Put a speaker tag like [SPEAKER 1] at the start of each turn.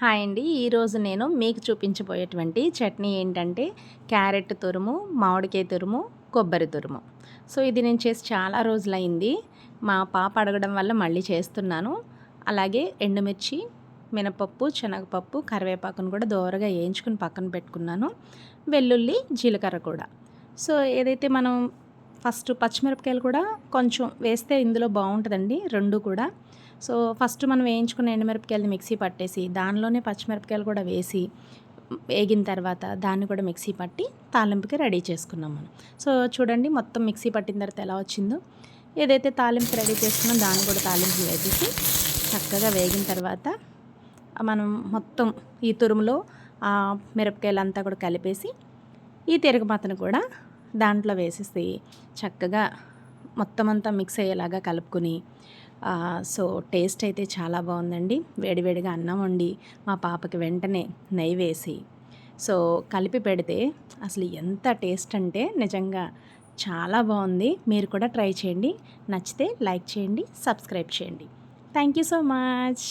[SPEAKER 1] Hi అండి. ఈరోజు నేను మీకు చూపించబోయేటువంటి చట్నీ ఏంటంటే క్యారెట్ తురుము మామిడికాయ తురుము కొబ్బరి తురుము. సో ఇది నేను చేసి చాలా రోజులైంది. మా పాప అడగడం వల్ల మళ్ళీ చేస్తున్నాను. అలాగే ఎండుమిర్చి మినపప్పు శనగపప్పు కరివేపాకును కూడా దోరగా వేయించుకుని పక్కన పెట్టుకున్నాను. వెల్లుల్లి జీలకర్ర కూడా. సో ఏదైతే మనం ఫస్ట్ పచ్చిమిరపకాయలు కూడా కొంచెం వేస్తే ఇందులో బాగుంటుందండి రెండు కూడా. సో ఫస్ట్ మనం వేయించుకున్న ఎండుమిరపకాయలు మిక్సీ పట్టేసి దానిలోనే పచ్చిమిరపకాయలు కూడా వేసి వేగిన తర్వాత దాన్ని కూడా మిక్సీ పట్టి తాలింపుకి రెడీ చేసుకున్నాం మనం. సో చూడండి మొత్తం మిక్సీ పట్టిన తర్వాత ఎలా వచ్చిందో. ఏదైతే తాలింపు రెడీ చేసుకున్నాం దాన్ని కూడా తాలింపు వేసేసి చక్కగా వేగిన తర్వాత మనం మొత్తం ఈ తురుములో ఆ మిరపకాయలంతా కూడా కలిపేసి ఈ తిరగమాతను కూడా దాంట్లో వేసేసి చక్కగా మొత్తం అంతా మిక్స్ అయ్యేలాగా కలుపుకొని సో టేస్ట్ అయితే చాలా బాగుందండి. వేడివేడిగా అన్నం వండి మా పాపకి వెంటనే నెయ్యి వేసి సో కలిపి పెడితే అసలు ఎంత టేస్ట్ అంటే నిజంగా చాలా బాగుంది. మీరు కూడా ట్రై చేయండి. నచ్చితే లైక్ చేయండి సబ్స్క్రైబ్ చేయండి. Thank you so much.